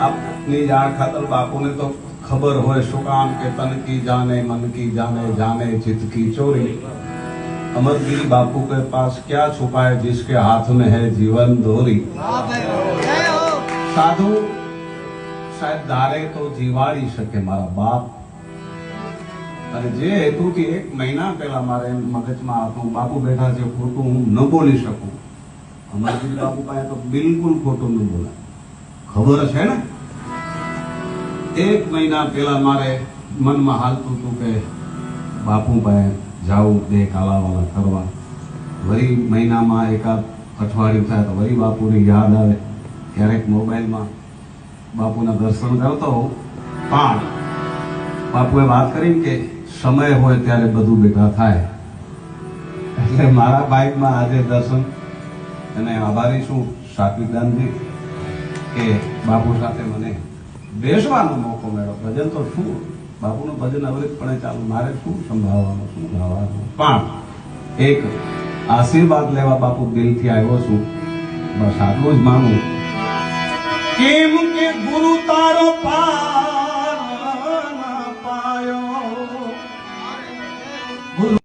આપની જાણ ખાતર બાપુને તો ખબર હોય શું કામ કે તન કી જાને મન કી જાને જાને ચિત્ત કી ચોરી अमरगिरी बापू के पास क्या छुपा है जिसके हाथ में है जीवन दोरी સાધુ સાહેબ ધારે તો જીવાડી શકે મારા બાપ અને જે હેતુથી એક મહિના પહેલા મારે એમ મગજમાં હતું બાપુ બેઠા છે ખોટું હું ન બોલી શકું અમરગીરી બાપુ પાસે તો બિલકુલ ખોટું ન બોલાય ખબર છે ને? એક મહિના પહેલા મારે મનમાં હાલતું હતું કે બાપુ પાસે જાવું બે કાલાવાલા કરવા વળી મહિનામાં એકાદ અઠવાડિયું થાય તો વળી બાપુની યાદ આવે. ક્યારેક મોબાઈલમાં બાપુના દર્શન કરતો હોઉં. પણ બાપુએ વાત કરી કે સમય હોય ત્યારે બધું ભેગા થાય. એટલે મારા બાઇકમાં આજે દર્શન. અને આભારી છું સાત્વિકદાનજી કે બાપુ સાથે મને બેસવાનો મોકો મળ્યો. ભજન તો શું? બાપુનું ભજન અવરિતપણે ચાલુ. મારે શું સંભાળવાનું, શું ગાવાનું? પણ એક આશીર્વાદ લેવા બાપુ દિલથી આવ્યો છું. બસ આટલું જ માનું. કેમ કે ગુરુ તારો પા